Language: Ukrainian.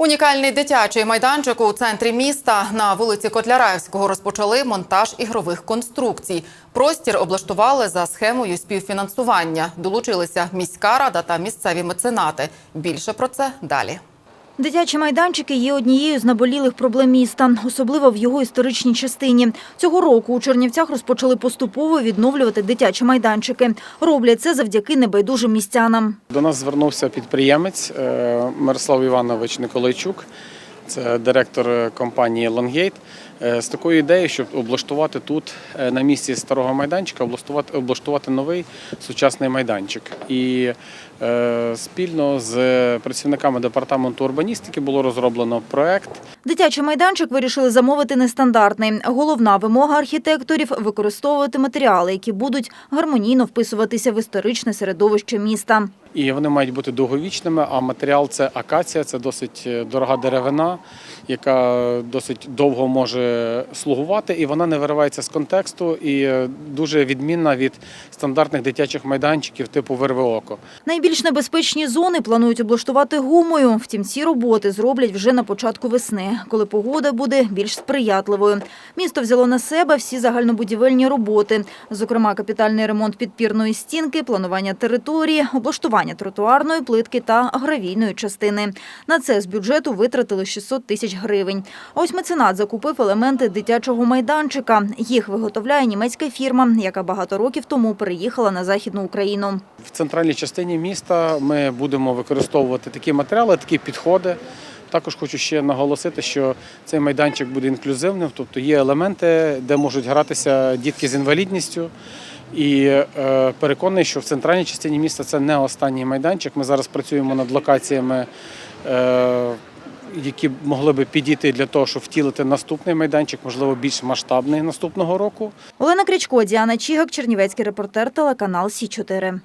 Унікальний дитячий майданчик у центрі міста на вулиці Котляраївського розпочали монтаж ігрових конструкцій. Простір облаштували за схемою співфінансування. Долучилися міська рада та місцеві меценати. Більше про це далі. Дитячі майданчики є однією з наболілих проблем міста, особливо в його історичній частині. Цього року у Чернівцях розпочали поступово відновлювати дитячі майданчики. Роблять це завдяки небайдужим містянам. До нас звернувся підприємець е, Мирослав Іванович Николайчук, це директор е, компанії Лонгейт, з такою ідеєю, щоб облаштувати тут е, на місці старого майданчика, облаштувати, облаштувати новий сучасний майданчик. І е, спільно з працівниками департаменту урбаністики було розроблено проект. Дитячий майданчик вирішили замовити нестандартний. Головна вимога архітекторів – використовувати матеріали, які будуть гармонійно вписуватися в історичне середовище міста. І вони мають бути довговічними, а матеріал це акація, це досить е, дорога деревина, яка досить довго може слугувати, і вона не виривається з контексту і е, дуже відмінна від стандартних дитячих майданчиків типу вирви око. Найбільш небезпечні зони планують облаштувати гумою. Втім, ці роботи зроблять вже на початку весни, коли погода буде більш сприятливою. Місто взяло на себе всі загальнобудівельні роботи, зокрема капітальний ремонт підпірної стінки, планування території, облаштування тротуарної плитки та гравійної частини. На це з бюджету витратили 600 тисяч гривень. Ось меценат закупив елементи дитячого майданчика. Їх виготовляє німецька фірма, яка багато років тому переїхала на Західну Україну. В центральній частині міста ми будемо використовувати такі матеріали, такі підходи. Також хочу ще наголосити, що цей майданчик буде інклюзивним, тобто є елементи, де можуть гратися дітки з інвалідністю. І е, переконаний, що в центральній частині міста це не останній майданчик. Ми зараз працюємо над локаціями, е, які могли би підійти для того, щоб втілити наступний майданчик, можливо, більш масштабний наступного року. Олена Крячко, Діана Чігак, Чернівецький репортер, телеканал Сі 4